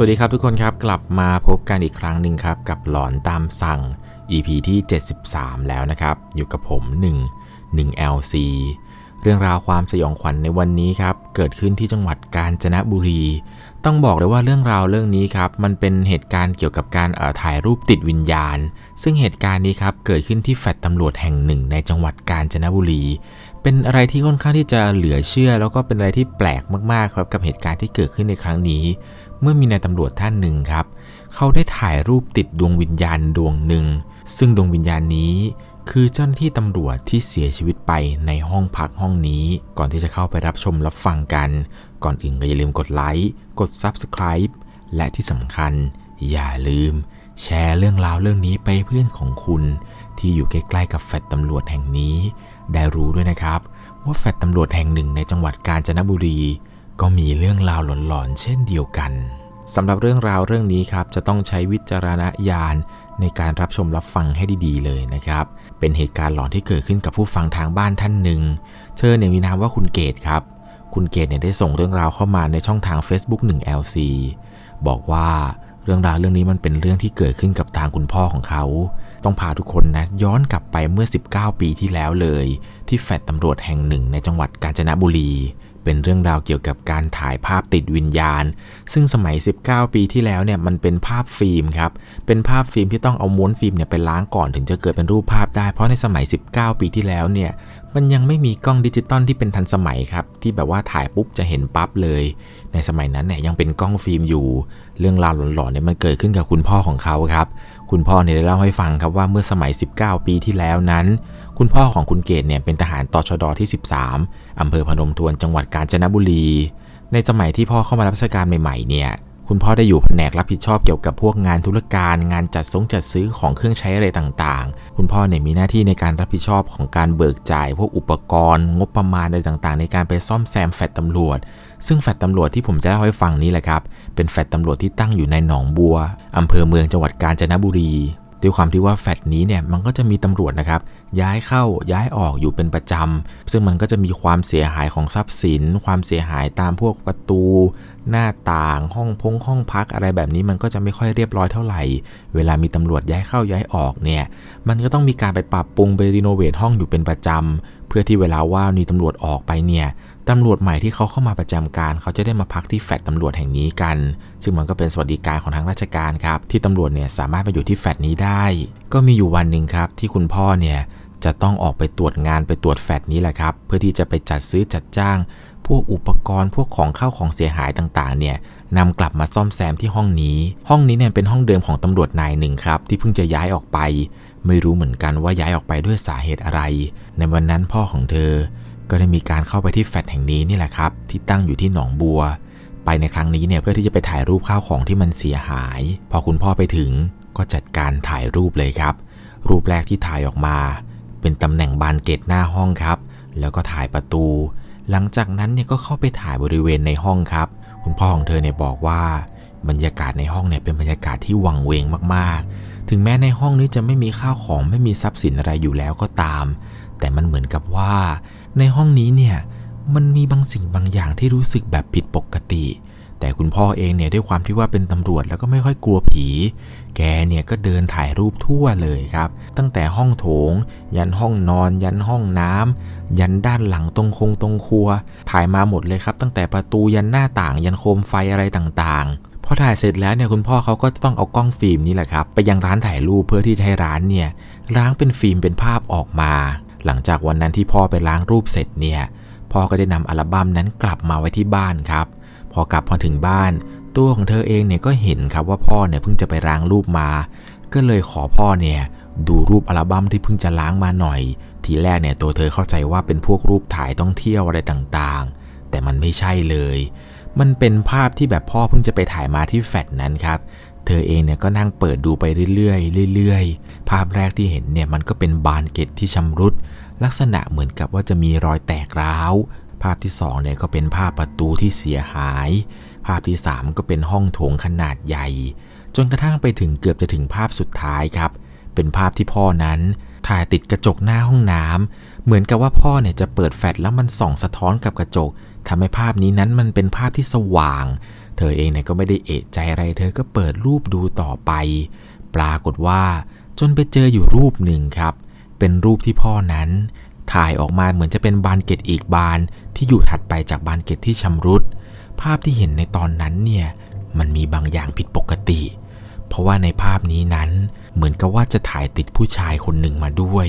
สวัสดีครับทุกคนครับกลับมาพบกันอีกครั้งหนึ่งครับ กับหลอนตามสั่ง EP ที่ 73 แล้วนะครับ อยู่กับผม 1 1 LC เรื่องราวความสยองขวัญในวันนี้ครับ เกิดขึ้นที่จังหวัดกาญจนบุรี ต้องบอกเลยว่าเรื่องราวเรื่องนี้ครับ มันเป็นเหตุการณ์เกี่ยวกับการถ่ายรูปติดวิญญาณ ซึ่งเหตุการณ์นี้ครับเกิดขึ้นที่แฟลตตำรวจแห่งหนึ่งในจังหวัดกาญจนบุรี เป็นอะไรที่ค่อนข้างที่จะเหลือเชื่อ แล้วก็เป็นอะไรที่แปลกมากๆครับกับเหตุการณ์ที่เกิดขึ้นในครั้งนี้ เมื่อมีนายตำรวจท่านหนึ่งครับ เขาได้ถ่ายรูปติดดวงวิญญาณดวงหนึ่ง ซึ่งดวงวิญญาณนี้ คือเจ้าหน้าที่ตำรวจที่เสียชีวิตไปในห้องพักห้องนี้ ก่อนที่จะเข้าไปรับชมรับฟังกัน ก่อนอื่นก็อย่าลืมกดไลค์กด Subscribe และที่สำคัญ อย่าลืม แชร์เรื่องราวเรื่องนี้ไปเพื่อนของคุณ ที่อยู่ใกล้ๆกับแฟลตตำรวจแห่งนี้ ได้รู้ด้วยนะครับ ว่าแฟลตตำรวจแห่งหนึ่งในจังหวัดกาญจนบุรี ก็มีเรื่องราวหลอนๆเช่นเดียวกันสำหรับเรื่องราวเรื่องนี้ครับจะต้องใช้วิจารณญาณในการรับชมรับฟังให้ดีๆ เลยนะครับ เป็นเหตุการณ์หลอนที่เกิดขึ้นกับผู้ฟังทางบ้านท่านหนึ่ง เธอเนี่ยมีนามว่าคุณเกตครับ คุณเกตเนี่ยได้ส่งเรื่องราวเข้ามาในช่องทาง Facebook 1 LC บอกว่าเรื่องราวเรื่องนี้มันเป็นเรื่องที่เกิดขึ้นกับทางคุณพ่อของเขา ต้องพาทุกคนนะย้อนกลับไปเมื่อ 19 ปีที่แล้วเลย ที่แฟลตตำรวจแห่งหนึ่งในจังหวัดกาญจนบุรี เป็นเรื่องราวเกี่ยวกับการถ่ายภาพติดวิญญาณ ซึ่งสมัย 19 ปีที่แล้วเนี่ยมันเป็นภาพฟิล์มครับ เป็นภาพฟิล์มที่ต้องเอาม้วนฟิล์มเนี่ยไปล้างก่อนถึงจะเกิดเป็นรูปภาพได้ เพราะในสมัย 19 ปีที่แล้วเนี่ยมันยังไม่มีกล้องดิจิตอลที่เป็นทันสมัยครับ ที่แบบว่าถ่ายปุ๊บจะเห็นปั๊บเลย ในสมัยนั้นเนี่ยยังเป็นกล้องฟิล์มอยู่ เรื่องราวหลอนๆเนี่ยมันเกิดขึ้นกับคุณพ่อของเขาครับ คุณพ่อเนี่ยได้เล่าให้ฟังครับว่าเมื่อสมัย 19 ปีที่แล้วนั้น คุณพ่อของคุณเกตเนี่ยเป็นทหารตชดที่ 13อำเภอพนมทวนจังหวัดกาญจนบุรี ในสมัยที่พ่อเข้ามารับราชการใหม่ๆเนี่ย คุณพ่อได้อยู่แผนกรับผิดชอบเกี่ยวกับพวกงานธุรการ งานจัดส่งจัดซื้อของเครื่องใช้อะไรต่างๆ คุณพ่อเนี่ยมีหน้าที่ในการรับผิดชอบของการเบิกจ่าย พวกอุปกรณ์ งบประมาณอะไรต่างๆ ในการไปซ่อมแซมแฟลตตำรวจ ซึ่งแฟลตตำรวจที่ผมจะเล่าให้ฟังนี้แหละครับ เป็นแฟลตตำรวจที่ตั้งอยู่ในหนองบัวอำเภอเมืองจังหวัดกาญจนบุรี ด้วยความที่ว่าแฟลตนี้เนี่ยมันก็จะมีตำรวจนะครับ ย้ายเข้าย้ายออกอยู่เป็นประจำ ซึ่งมันก็จะมีความเสียหายของทรัพย์สิน ความเสียหายตามพวกประตู หน้าต่างห้องพงห้องพักอะไรแบบนี้มันก็จะไม่ค่อยเรียบร้อยเท่าไหร่ เวลามีตำรวจย้ายเข้าย้ายออกเนี่ยมันก็ต้องมีการไปปรับปรุงไปรีโนเวทห้องอยู่เป็นประจำเพื่อที่เวลาว่ามีตำรวจออกไปเนี่ย ตำรวจใหม่ที่เขาเข้ามาประจำการ เขาจะได้มาพักที่แฟลตตำรวจแห่งนี้กัน ซึ่งมันก็เป็นสวัสดิการของทางราชการครับ ที่ตำรวจเนี่ยสามารถมาอยู่ที่แฟลตนี้ได้ ก็มีอยู่วันหนึ่งครับที่คุณพ่อเนี่ยจะต้องออกไปตรวจงานไปตรวจแฟลตนี้แหละครับ เพื่อที่จะไปจัดซื้อจัดจ้าง พวกอุปกรณ์พวกของเข้าของเสียหายต่างๆ เนี่ยนำกลับมาซ่อมแซมที่ห้องนี้ ห้องนี้เนี่ยเป็นห้องเดิมของตำรวจนายหนึ่งครับ ที่เพิ่งจะย้ายออกไป ไม่รู้เหมือนกันว่าย้ายออกไปด้วยสาเหตุอะไร ในวันนั้นพ่อของเธอ ก็ได้มีการเข้าไปที่แฟลตแห่งนี้นี่แหละครับ ที่ตั้งอยู่ที่หนองบัว ไปในครั้งนี้เนี่ยเพื่อที่จะไปถ่ายรูปข้าวของที่มันเสียหาย พอคุณพ่อไปถึงก็จัดการถ่ายรูปเลยครับ รูปแรกที่ถ่ายออกมา เป็นตำแหน่งบานเกตหน้าห้องครับ แล้วก็ถ่ายประตู หลังจากนั้นเนี่ยก็เข้าไปถ่ายบริเวณในห้องครับ คุณพ่อของเธอเนี่ยบอกว่าบรรยากาศในห้องเนี่ยเป็นบรรยากาศที่วังเวงมากๆ ถึงแม้ในห้องนี้จะไม่มีข้าวของไม่มีทรัพย์สินอะไรอยู่แล้วก็ตาม แต่มันเหมือนกับว่า ในห้องนี้เนี่ยมันมีบางสิ่งบางอย่างที่รู้สึกแบบผิดปกติ แต่คุณพ่อเองเนี่ยด้วยความที่ว่าเป็นตำรวจแล้วก็ไม่ค่อยกลัวผี แกเนี่ยก็เดินถ่ายรูปทั่วเลยครับ ตั้งแต่ห้องโถง ยันห้องนอน ยันห้องน้ำยันด้านหลังตรงคงตรงครัว ถ่ายมาหมดเลยครับ ตั้งแต่ประตูยันหน้าต่าง ยันโคมไฟอะไรต่างๆ พอถ่ายเสร็จแล้วเนี่ยคุณพ่อเขาก็ต้องเอากล้องฟิล์มนี่แหละครับไปยังร้านถ่ายรูปเพื่อที่จะให้ร้านเนี่ยล้างเป็นฟิล์มเป็นภาพออกมา หลังจากวันนั้นที่พ่อไปล้างรูปเสร็จเนี่ยพ่อก็ได้นำอัลบั้มนั้นกลับมาไว้ที่บ้านครับ พอกลับพอถึงบ้าน ตัวของเธอเองเนี่ยก็เห็นครับว่าพ่อเนี่ยเพิ่งจะไปล้างรูปมา ก็เลยขอพ่อเนี่ยดูรูปอัลบั้มที่เพิ่งจะล้างมาหน่อย ทีแรกเนี่ยตัวเธอเข้าใจว่าเป็นพวกรูปถ่ายต้องเที่ยวอะไรต่างๆ แต่มันไม่ใช่เลย มันเป็นภาพที่แบบพ่อเพิ่งจะไปถ่ายมาที่แฟลตนั้นครับ เธอเองเนี่ยก็นั่งเปิดดูไปเรื่อยๆเรื่อยๆ ภาพแรกที่เห็นเนี่ยมันก็เป็นบานเกตที่ชำรุด ลักษณะเหมือนกับว่าจะมีรอยแตกร้าว ภาพที่2เนี่ยก็เป็นภาพประตูที่เสียหาย ภาพที่ 3 ก็เป็นห้องโถงขนาดใหญ่ จนกระทั่งไปถึงเกือบจะถึงภาพสุดท้ายครับ เป็นภาพที่พ่อนั้นถ่ายติดกระจกหน้าห้องน้ำเหมือนกับว่าพ่อเนี่ยจะเปิดแฟลชแล้วมันส่องสะท้อนกับกระจกทำให้ภาพนี้นั้นมันเป็นภาพที่สว่าง เธอเองเนี่ยก็ไม่ได้เอะใจอะไร เธอก็เปิดรูปดูต่อไป ปรากฏว่าจนไปเจออยู่รูปหนึ่งครับ เป็นรูปที่พ่อนั้น ถ่ายออกมาเหมือนจะเป็นบานเกตอีกบานที่อยู่ถัดไปจากบานเกตที่ชำรุด ภาพที่เห็นในตอนนั้นเนี่ยมันมีบางอย่างผิดปกติ เพราะว่าในภาพนี้นั้นเหมือนกับว่าจะถ่ายติดผู้ชายคนหนึ่งมาด้วย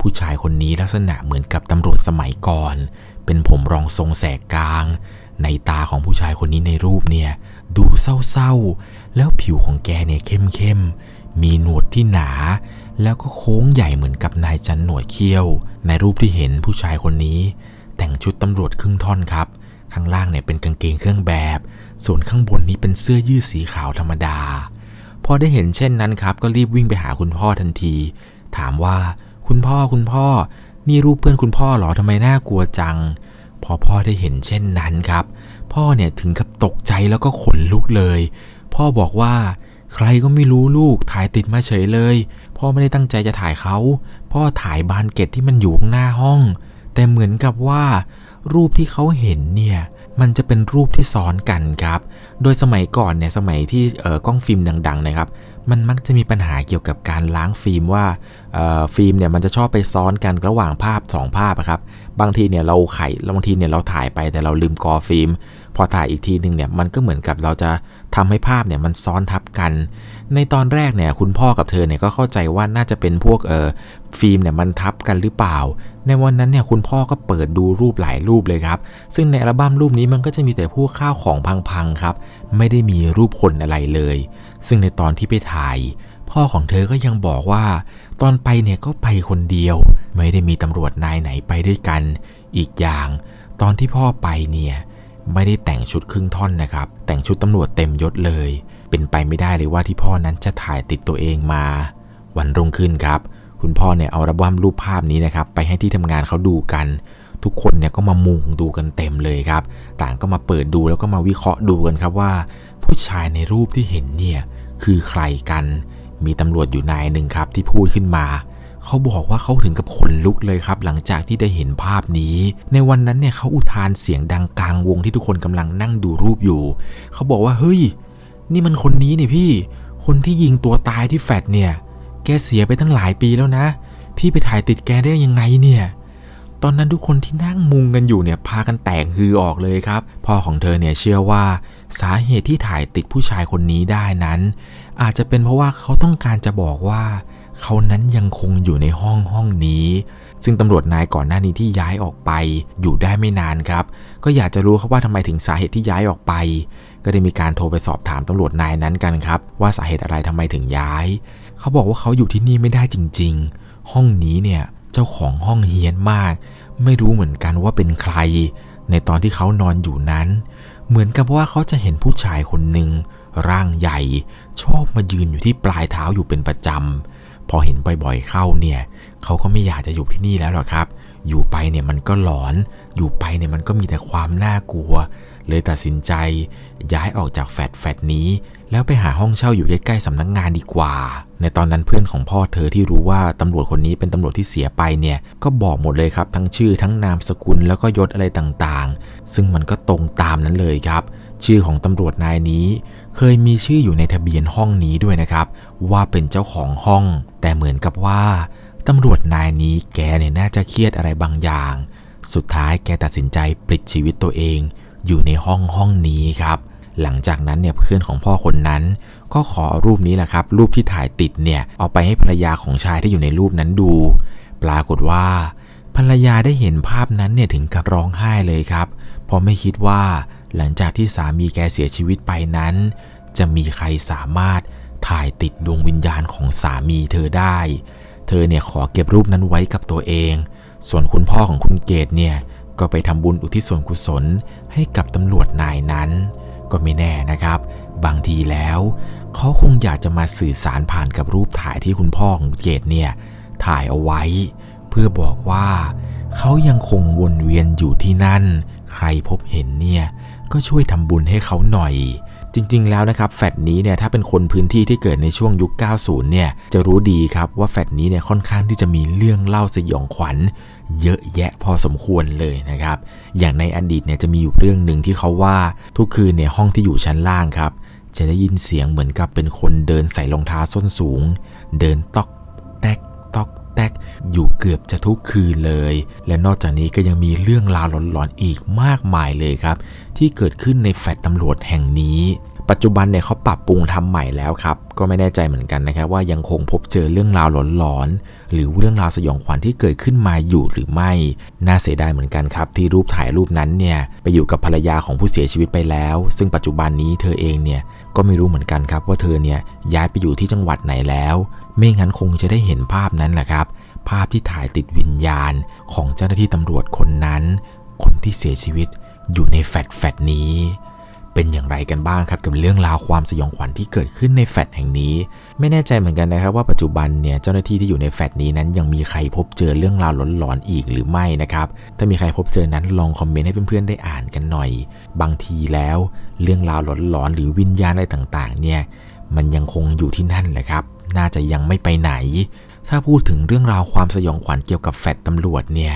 ผู้ชายคนนี้ลักษณะเหมือนกับตำรวจสมัยก่อน เป็นผมรองทรงแสกกลาง ในตาของผู้ชายคนนี้ในรูปเนี่ยดูเศร้าๆ แล้วผิวของแกเนี่ยเข้มๆ มีหนวดที่หนา แล้วก็โค้งใหญ่เหมือนกับนายจันหนวดเขี้ยว ในรูปที่เห็นผู้ชายคนนี้ แต่งชุดตำรวจครึ่งท่อนครับ ข้างล่างเนี่ยเป็นกางเกงเครื่องแบบ ส่วนข้างบนนี้เป็นเสื้อยืดสีขาวธรรมดา พอได้เห็นเช่นนั้นครับ ก็รีบวิ่งไปหาคุณพ่อทันที ถามว่าคุณพ่อคุณพ่อ นี่รูปเพื่อนคุณพ่อหรอทำไมน่ากลัวจัง พอพ่อได้เห็นเช่นนั้นครับ พ่อเนี่ยถึงกับตกใจแล้วก็ขนลุกเลย พ่อบอกว่าใครก็ไม่รู้ลูกถ่ายติดมาเฉยเลย พ่อไม่ได้ตั้งใจจะถ่ายเขา พ่อถ่ายบานเกตที่มันอยู่ข้างหน้าห้อง แต่เหมือนกับว่า รูปที่เขาเห็นเนี่ย มันจะเป็นรูปที่ซ้อนกันครับ โดยสมัยก่อนเนี่ยสมัยที่กล้องฟิล์มดังๆนะครับ มันมักจะมีปัญหาเกี่ยวกับการล้างฟิล์มว่าฟิล์มเนี่ยมันจะชอบไปซ้อนกันระหว่างภาพ 2 ภาพครับ บางทีเนี่ยเราไขบางทีเนี่ยเราถ่ายไปแต่เราลืมกอฟิล์ม พอถ่ายอีกทีหนึ่งเนี่ยมันก็เหมือนกับเราจะทำให้ภาพเนี่ยมันซ้อนทับกัน ในตอนแรกเนี่ยคุณพ่อกับเธอเนี่ยก็เข้าใจว่าน่าจะเป็นพวกเออฟิล์มเนี่ยมันทับกันหรือเปล่า ในวันนั้นเนี่ยคุณพ่อก็เปิดดูรูปหลายรูปเลยครับ ซึ่งในอัลบั้มรูปนี้มันก็จะมีแต่พวกข้าวของพังๆครับ ไม่ได้มีรูปคนอะไรเลย ซึ่งในตอนที่ไปถ่าย พ่อของเธอก็ยังบอกว่า ตอนไปเนี่ยก็ไปคนเดียว ไม่ได้มีตำรวจนายไหนไปด้วยกัน อีกอย่าง ตอนที่พ่อไปเนี่ย ไม่ได้แต่งชุดครึ่งท่อนนะครับ แต่งชุดตำรวจเต็มยศเลย เป็นไปไม่ได้เลยว่าที่พ่อนั้นจะถ่ายติดตัวเองมา วันรุ่งขึ้นครับ คุณพ่อเนี่ยเอาอัลบั้มรูปภาพนี้นะครับ ไปให้ที่ทำงานเขาดูกัน ทุกคนเนี่ยก็มามุงดูกันเต็มเลยครับ ต่างก็มาเปิดดูแล้วก็มาวิเคราะห์ดูกันครับว่า ผู้ชายในรูปที่เห็นเนี่ยคือใครกัน มีตำรวจอยู่นายหนึ่งครับที่พูดขึ้นมา เขาบอกว่าเขาถึงกับขนลุกเลยครับ หลังจากที่ได้เห็นภาพนี้ ในวันนั้นเนี่ยเขาอุทานเสียงดังกลางวงที่ทุกคนกำลังนั่งดูรูปอยู่ เขาบอกว่าเฮ้ย นี่มันคนนี้นี่พี่ คนที่ยิงตัวตายที่แฟดเนี่ย แกเสียไปตั้งหลายปีแล้วนะ พี่ไปถ่ายติดแกได้ยังไงเนี่ยตอนนั้นทุกคนที่นั่งมุงกันอยู่เนี่ยพากันแตกฮือออกเลยครับ พ่อของเธอเนี่ยเชื่อว่าสาเหตุที่ถ่ายติดผู้ชายคนนี้ได้นั้น อาจจะเป็นเพราะว่าเขาต้องการจะบอกว่า เขานั้นยังคงอยู่ในห้องห้องนี้ ซึ่งตำรวจนายก่อนหน้านี้ที่ย้ายออกไป อยู่ได้ไม่นานครับ ก็อยากจะรู้ครับว่าทำไมถึงสาเหตุที่ย้ายออกไป ก็ได้มีการโทรไปสอบถามตำรวจนายนั้นกันครับ ว่าสาเหตุอะไรทำไมถึงย้าย เขาบอกว่าเขาอยู่ที่นี่ไม่ได้จริง ๆ ห้องนี้เนี่ยเจ้าของห้องเฮี้ยนมาก ไม่รู้เหมือนกันว่าเป็นใคร ในตอนที่เขานอนอยู่นั้น เหมือนกับว่าเขาจะเห็นผู้ชายคนหนึ่งร่างใหญ่ ชอบมายืนอยู่ที่ปลายเท้าอยู่เป็นประจำ พอเห็นบ่อยๆเข้าเนี่ยเขาก็ไม่อยากจะอยู่ที่นี่แล้วหรอกครับ อยู่ไปเนี่ยมันก็หลอน อยู่ไปเนี่ยมันก็มีแต่ความน่ากลัว เลยตัดสินใจย้ายออกจากแฟดแฟดนี้ แล้วไปหาห้องเช่าอยู่ใกล้ๆสำนักงงานดีกว่า ในตอนนั้นเพื่อนของพ่อเธอที่รู้ว่าตำรวจคนนี้เป็นตำรวจที่เสียไปเนี่ยก็บอกหมดเลยครับ ทั้งชื่อทั้งนามสกุลแล้วก็ยศอะไรต่างๆ ซึ่งมันก็ตรงตามนั้นเลยครับ ชื่อของตำรวจนายนี้ เคยมีชื่ออยู่ในทะเบียนห้องนี้ด้วยนะครับ ว่าเป็นเจ้าของห้อง แต่เหมือนกับว่าตำรวจนายนี้แกเนี่ยน่าจะเครียดอะไรบางอย่าง สุดท้ายแกตัดสินใจปลิดชีวิตตัวเอง อยู่ในห้องห้องนี้ครับ หลังจากนั้นเนี่ยเพื่อนของพ่อคนนั้น ก็ขอรูปนี้แหละครับ รูปที่ถ่ายติดเนี่ยเอาไปให้ภรรยาของชายที่อยู่ในรูปนั้นดู ปรากฏว่า ภรรยาได้เห็นภาพนั้นเนี่ยถึงกับร้องไห้เลยครับเพราะไม่คิดว่า หลังจากที่สามีแกเสียชีวิตไปนั้น จะมีใครสามารถถ่ายติดดวงวิญญาณของสามีเธอได้ เธอเนี่ยขอเก็บรูปนั้นไว้กับตัวเอง ส่วนคุณพ่อของคุณเกดเนี่ยก็ไปทำบุญอุทิศส่วนกุศลให้กับตำรวจนายนั้น ก็ไม่แน่นะครับ บางทีแล้วเขาคงอยากจะมาสื่อสารผ่านกับรูปถ่ายที่คุณพ่อของเกดเนี่ยถ่ายเอาไว้ เพื่อบอกว่าเขายังคงวนเวียนอยู่ที่นั่น ใครพบเห็นเนี่ย ก็ช่วยทำบุญให้เขาหน่อย จริงๆแล้วนะครับแฟดนี้เนี่ยถ้าเป็นคนพื้นที่ที่เกิดในช่วงยุค 90 เนี่ยจะรู้ดีครับว่าแฟดนี้เนี่ยค่อนข้างที่จะมีเรื่องเล่าสยองขวัญ เยอะแยะพอสมควรเลยนะครับ อย่างในอดีตเนี่ยจะมีอยู่เรื่องหนึ่งที่เขาว่าทุกคืนเนี่ยห้องที่อยู่ชั้นล่างครับจะได้ยินเสียงเหมือนกับเป็นคนเดินใส่รองเท้าส้นสูง เดินตอกแตกตอก แตกอยู่เกือบจะทุกคืนเลย และนอกจากนี้ก็ยังมีเรื่องราวหลอนๆอีกมากมายเลยครับ ที่เกิดขึ้นในแฟลตตำรวจแห่งนี้ปัจจุบันเนี่ยเขาปรับปรุงทำใหม่แล้วครับ ก็ไม่แน่ใจเหมือนกันนะครับ ว่ายังคงพบเจอเรื่องราวหลอนๆหรือเรื่องราวสยองขวัญที่เกิดขึ้นมาอยู่หรือไม่ น่าเสียดายเหมือนกันครับ ที่รูปถ่ายรูปนั้นเนี่ยไปอยู่กับภรรยาของผู้เสียชีวิตไปแล้ว ซึ่งปัจจุบันนี้เธอเองเนี่ยก็ไม่รู้เหมือนกันครับว่าเธอเนี่ยย้ายไปอยู่ที่จังหวัดไหนแล้ว ไม่งั้นคงจะได้เห็นภาพนั้นแหละครับ ภาพที่ถ่ายติดวิญญาณของเจ้าหน้าที่ตำรวจคนนั้น คนที่เสียชีวิตอยู่ในแฟลตแฟลตนี้ เป็นอย่างไรกันบ้างครับกับเรื่องราวความสยองขวัญที่เกิดขึ้นในแฟลตแห่งนี้ ไม่แน่ใจเหมือนกันนะครับว่าปัจจุบันเนี่ยเจ้าหน้าที่ที่อยู่ในแฟลตนี้นั้น ยังมีใครพบเจอเรื่องราวหลอนๆอีกหรือไม่นะครับถ้ามีใครพบเจอนั้นลองคอมเมนต์ให้เพื่อนๆได้อ่านกันหน่อย บางทีแล้ว เรื่องราวหลอนๆหรือวิญญาณอะไรต่างๆ เนี่ยมันยังคงอยู่ที่นั่นแหละครับ น่าจะยังไม่ไปไหน ถ้าพูดถึงเรื่องราวความสยองขวัญเกี่ยวกับแฟลตำรวจเนี่ย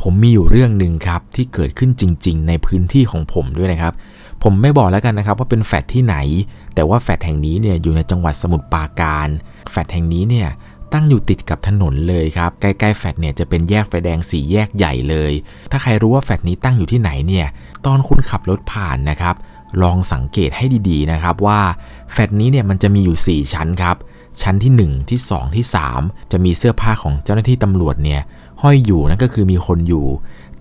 ผมมีอยู่เรื่องหนึ่งครับที่เกิดขึ้นจริง ๆ ในพื้นที่ของผมด้วยนะครับ ผมไม่บอกแล้วกันนะครับว่าเป็นแฟลตที่ไหน แต่ว่าแฟลตแห่งนี้เนี่ยอยู่ในจังหวัดสมุทรปราการ แฟลตแห่งนี้เนี่ยตั้งอยู่ติดกับถนนเลยครับ ใกล้ๆแฟลตเนี่ยจะเป็นแยกไฟแดงสีแยกใหญ่เลย ถ้าใครรู้ว่าแฟลตนี้ตั้งอยู่ที่ไหนเนี่ย ตอนคุณขับรถผ่านนะครับ ลองสังเกตให้ดีๆนะครับว่าแฟลตนี้เนี่ยมันจะมีอยู่ 4 ชั้นครับ ชั้นที่ 1 ที่ 2 ที่ 3 จะมีเสื้อผ้าของเจ้าหน้าที่ตำรวจเนี่ยห้อยอยู่นั่นก็คือมีคนอยู่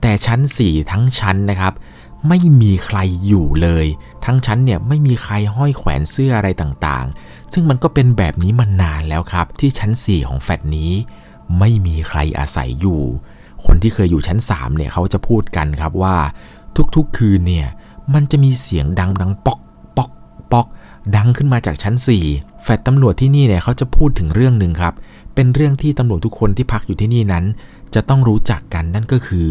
แต่ชั้น 4 ทั้งชั้นนะครับไม่มีใครอยู่เลย ทั้งชั้นเนี่ยไม่มีใครห้อยแขวนเสื้ออะไรต่างๆ ซึ่งมันก็เป็นแบบนี้มานานแล้วครับ ที่ชั้น 4 ของแฟลตนี้ ไม่มีใครอาศัยอยู่ คนที่เคยอยู่ชั้น 3 เนี่ยเขาจะพูดกันครับว่า ทุกๆคืนเนี่ยมันจะมีเสียงดังดังป๊อกป๊อกป๊อก ดังขึ้นมาจากชั้น 4 แฟลตตำรวจที่นี่เนี่ยเขาจะพูดถึงเรื่องหนึ่งครับ เป็นเรื่องที่ตำรวจทุกคนที่พักอยู่ที่นี่นั้น จะต้องรู้จักกันนั่นก็คือ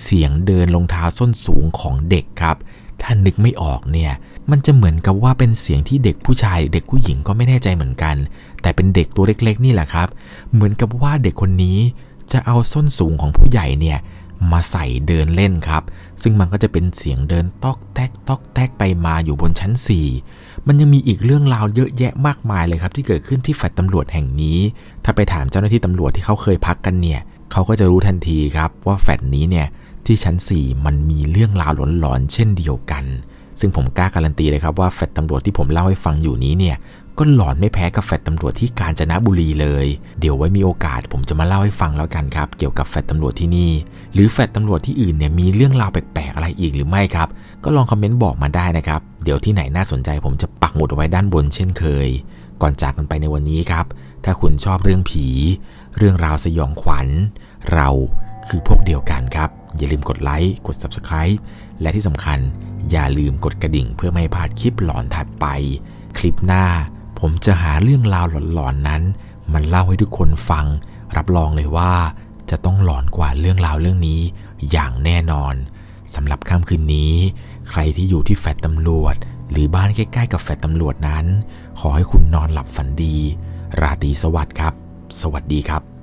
เสียงเดินรองเท้าส้นสูงของเด็กครับ ถ้านึกไม่ออกเนี่ย มันจะเหมือนกับว่าเป็นเสียงที่เด็กผู้ชายเด็กผู้หญิงก็ไม่แน่ใจเหมือนกัน แต่เป็นเด็กตัวเล็กๆ นี่แหละครับ เหมือนกับว่าเด็กคนนี้จะเอาส้นสูงของผู้ใหญ่เนี่ย มาใส่เดินเล่นครับ ซึ่งมันก็จะเป็นเสียงเดินตอกแตกตอกแตกไปมาอยู่บนชั้น 4 มันยังมีอีกเรื่องราวเยอะแยะมากมายเลยครับ ที่เกิดขึ้นที่แฟลตตำรวจแห่งนี้ ถ้าไปถามเจ้าหน้าที่ตำรวจที่เขาเคยพักกันเนี่ยเขาก็จะรู้ทันทีครับว่าแฟลตนี้เนี่ยที่ชั้น 4 มันมีเรื่องราวหลอนๆเช่นเดียวกัน ซึ่งผมกล้าการันตีเลยครับว่าแฟลตตำรวจที่ผมเล่าให้ฟังอยู่นี้เนี่ย ก็หลอนไม่แพ้กับแฟลตำรวจที่กาญจนบุรีเลย เดี๋ยวไว้มีโอกาสผมจะมาเล่าให้ฟังแล้วกันครับ เกี่ยวกับแฟลตำรวจที่นี่ หรือแฟลตำรวจที่อื่นเนี่ยมีเรื่องราวแปลกๆอะไรอีกหรือไม่ครับ ก็ลองคอมเมนต์บอกมาได้นะครับ เดี๋ยวที่ไหนน่าสนใจผมจะปักหมุดไว้ด้านบนเช่นเคย ก่อนจากกันไปในวันนี้ครับ ถ้าคุณชอบเรื่องผี เรื่องราวสยองขวัญ เราคือพวกเดียวกันครับ อย่าลืมกดไลค์ กด Subscribe และที่สำคัญอย่าลืมกดกระดิ่งเพื่อไม่พลาดคลิปหลอนถัดไป คลิปหน้า ผมจะหาเรื่องราวหลอนๆนั้น มันเล่าให้ทุกคนฟัง รับรองเลยว่า จะต้องหลอนกว่าเรื่องราวเรื่องนี้ อย่างแน่นอนสำหรับค่ำคืนนี้ ใครที่อยู่ที่แฟดตำรวจ หรือบ้านใกล้ๆกับแฟดตำรวจนั้น ขอให้คุณนอนหลับฝันดี ราตรีสวัสดิ์ครับ สวัสดีครับ